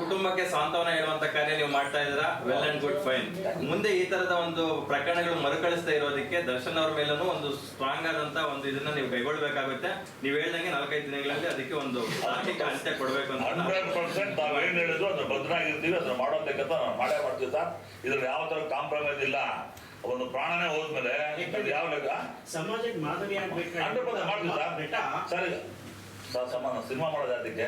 ಕುಟುಂಬಕ್ಕೆ ಸಾಂತ್ವನ ಹೇಳುವಂತ ಕಾರ್ಯ ನೀವು ಮಾಡ್ತಾ ಇದ್ದೀರಾ? ವೆಲ್ ಅಂಡ್ ಗುಡ್ ಫೈನ್ ಮುಂದೆ ಈ ತರದ ಒಂದು ಪ್ರಕರಣಗಳು ಮರುಕಳಿಸ್ತಾ ಇರೋದಕ್ಕೆ ದರ್ಶನ್ ಅವ್ರ ಮೇಲೂ ಒಂದು ಸ್ಟ್ರಾಂಗ್ ಆದಂತ ಒಂದು ಇದನ್ನ ನೀವು ಕೈಗೊಳ್ಬೇಕಾಗುತ್ತೆ ನೀವು ಹೇಳ್ದಂಗೆ ನಾಲ್ಕೈದು ದಿನಗಳಲ್ಲಿ ಅದಕ್ಕೆ ಒಂದು ಆರ್ಥಿಕ ಅಂತ್ಯ ಕೊಡಬೇಕು ಅಂತ ನಾನು- ಹಂಡ್ರೆಡ್ ಪರ್ಸೆಂಟ್ ನಾವ್ ಏನ್ ಹೇಳಿದ್ರು ಅದ್ರ ಭದ್ರಾಗಿರ್ತೀವಿ ಅದನ್ನ ಮಾಡೋದಕ್ಕಂತ ನಾವು ಮಾಡೇ ಮಾಡ್ತೀವಿ ಸರ್. ಇದ್ರಲ್ಲಿ ಯಾವ ತರ ಕಾಂಪ್ರಮೈಸ್ ಇಲ್ಲ. ಒಂದು ಪ್ರಾಣನೇ ಹೋದ್ಮೇಲೆ ಯಾವ ಲೆಕ್ಕ? ಸಮಾಜಕ್ಕೆ ಮಾದರಿ ಹಂಡ್ರೆಡ್ ಪರ್ಸೆಂಟ್ ಮಾಡ್ತೀವಿ ಬೆಟ್ಟ. ಸರ್ ಸಮಾನ ಸಿನಿಮಾ ಮಾಡೋದು ಅದಕ್ಕೆ?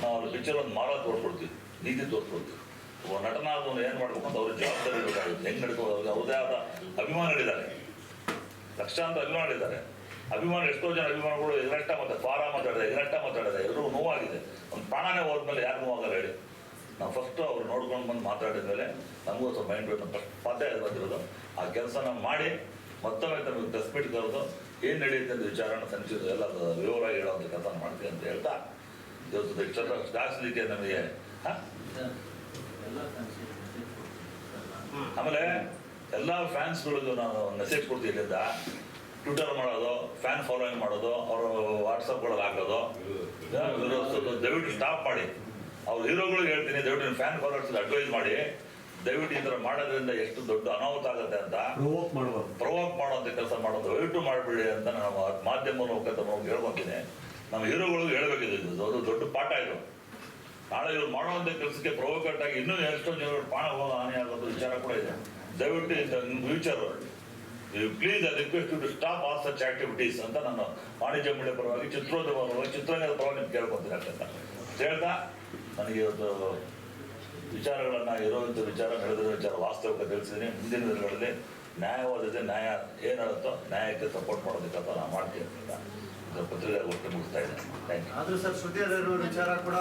ನಾವು ಅವ್ರ ಪಿಕ್ಚರ್ ಒಂದು ಮಾಡೋಕೆ ತೋರ್ಸ್ಕೊಡ್ತೀವಿ ನೀತಿ ತೋರ್ಸ್ಕೊಡ್ತೀವಿ ಒಬ್ಬ ನಟನಾದವನು ಏನು ಮಾಡ್ಬೇಕು ಅಂತ ಅವ್ರ ಜವಾಬ್ದಾರಿ ಇರಬೇಕಾಗುತ್ತೆ. ಹೆಂಗೆ ನಡ್ಕೊಂಡು ಅವ್ರಿಗೆ ಅವ್ರದೇ ಆದ ಅಭಿಮಾನಗಳಿದ್ದಾರೆ. ಲಕ್ಷಾಂತರ ಅಭಿಮಾನಿಗಳಿದ್ದಾರೆ. ಅಭಿಮಾನ, ಎಷ್ಟೋ ಜನ ಅಭಿಮಾನಗಳು ಎಗರಟ್ಟ ಮತ್ತೆ ಫಾರ ಮಾತಾಡಿದೆ ಎಗರಟ್ಟ ಮಾತಾಡಿದೆ. ಎಲ್ಲರೂ ನೋವಾಗಿದೆ. ಒಂದು ಪ್ರಾಣನೇ ಹೋದ್ಮೇಲೆ ಯಾರು ನೋವಾಗಲ್ಲ ಹೇಳಿ. ನಾವು ಫಸ್ಟು ಅವ್ರು ನೋಡ್ಕೊಂಡು ಬಂದು ಮಾತಾಡಿದ ಮೇಲೆ ನಮಗೂ ಸ್ವಲ್ಪ ಮೈಂಡ್ ಫಸ್ಟ್ ಪಾತ್ರ ಬಂದಿರೋದು. ಆ ಕೆಲಸನ ಮಾಡಿ ಮತ್ತೊಮ್ಮೆ ತಮಗೆ ಡಸ್ಟ್ಬಿಟ್ ಕರೆದು ಏನು ನಡೆಯುತ್ತೆ ಅಂತ ವಿಚಾರನ ಸಂಚಿತ ಎಲ್ಲ ವಿವರ ಹೇಳೋ ಅಂತ ಕೆಲಸ ಮಾಡ್ತೀವಿ ಅಂತ ಹೇಳ್ತಾ ಇವತ್ತು ಇಷ್ಟೆಲ್ಲ ದಾಖಲಿಕೆ ನಮಗೆ ಹಾ? ಆಮೇಲೆ ಎಲ್ಲ ಫ್ಯಾನ್ಸ್ಗಳಿಗೂ ನಾನು ಮೆಸೇಜ್ ಕೊಡ್ತೀನಿ ಇಲ್ಲಿಂದ ಟ್ವಿಟರ್ ಮಾಡೋದು ಫ್ಯಾನ್ ಫಾಲೋಯಿಂಗ್ ಮಾಡೋದು ಅವರು ವಾಟ್ಸಪ್ಗಳಲ್ಲಿ ಹಾಕೋದು. ಸ್ವಲ್ಪ ದಯವಿಟ್ಟು ಸ್ಟಾಪ್ ಮಾಡಿ. ಅವ್ರ ಹೀರೋಗಳಿಗೆ ಹೇಳ್ತೀನಿ ದಯವಿಟ್ಟು ಫ್ಯಾನ್ ಫಾಲೋವರ್ಸ್ ಅಡ್ವೈಸ್ ಮಾಡಿ. ದಯವಿಟ್ಟು ಈ ಥರ ಮಾಡೋದ್ರಿಂದ ಎಷ್ಟು ದೊಡ್ಡ ಅನಾಹುತ ಆಗುತ್ತೆ ಅಂತ. ಪ್ರವೋಕ್ ಮಾಡುವಂಥ ಕೆಲಸ ಮಾಡೋದು. ದಯವಿಟ್ಟು ಮಾಡಿಬಿಡಿ ಅಂತ ನಾನು ಮಾಧ್ಯಮ ಹೇಳ್ಕೊತೀನಿ ಹೇಳ್ಕೊಂತೀನಿ. ನಮ್ಮ ಹೀರೋಗಳು ಹೇಳ್ಬೇಕಿದೆ ಅವರು ದೊಡ್ಡ ಪಾಠ ಇದು. ನಾಳೆ ಇವ್ರು ಮಾಡುವಂಥ ಕೆಲಸಕ್ಕೆ ಪ್ರವೋಕಟ್ ಆಗಿ ಇನ್ನೂ ಎಷ್ಟೋ ಜನರು ಪ್ರಾಣ ಹೋಗೋ ಹಾನಿ ಆಗೋದು ವಿಚಾರ ಕೂಡ ಇದೆ. ದಯವಿಟ್ಟು ನಿಮ್ಮ future please I request to stop all such activities ಅಂತ ನಾನು ವಾಣಿಜ್ಯ ಮಂಡಳಿ ಪರವಾಗಿ, ಚಿತ್ರೋದ್ಯಮ ಪರವಾಗಿ, ಚಿತ್ರರಂಗದ ಪರವಾಗಿ ನಿಮ್ಗೆ ಕೇಳ್ಕೊತೀನಿ ಅಂತ ಹೇಳ್ತಾ, ನನಗೆ ಇವತ್ತು ವಿಚಾರಗಳನ್ನು ಇರುವಂಥ ವಿಚಾರ ನಡೆದಿರೋ ವಿಚಾರ ವಾಸ್ತವಿಕ ತಿಳಿಸಿದ್ದೀನಿ. ಮುಂದಿನ ದಿನಗಳಲ್ಲಿ ನ್ಯಾಯವಾದತೆ ನ್ಯಾಯ, ಏನಾಗುತ್ತೋ ನ್ಯಾಯಕ್ಕೆ ಸಪೋರ್ಟ್ ಮಾಡೋದಕ್ಕೆ ನಾನು ಮಾಡ್ತೀನಿ ಪತ್ರಿಕೆ ಒಟ್ಟು ಮುಗಿಸ್ತಾ ಇದ್ದೇನೆ ಥ್ಯಾಂಕ್ ಯು ಆದ್ರೂ ಸರ್ ಶ್ರುತಿ ವಿಚಾರ ಕೂಡ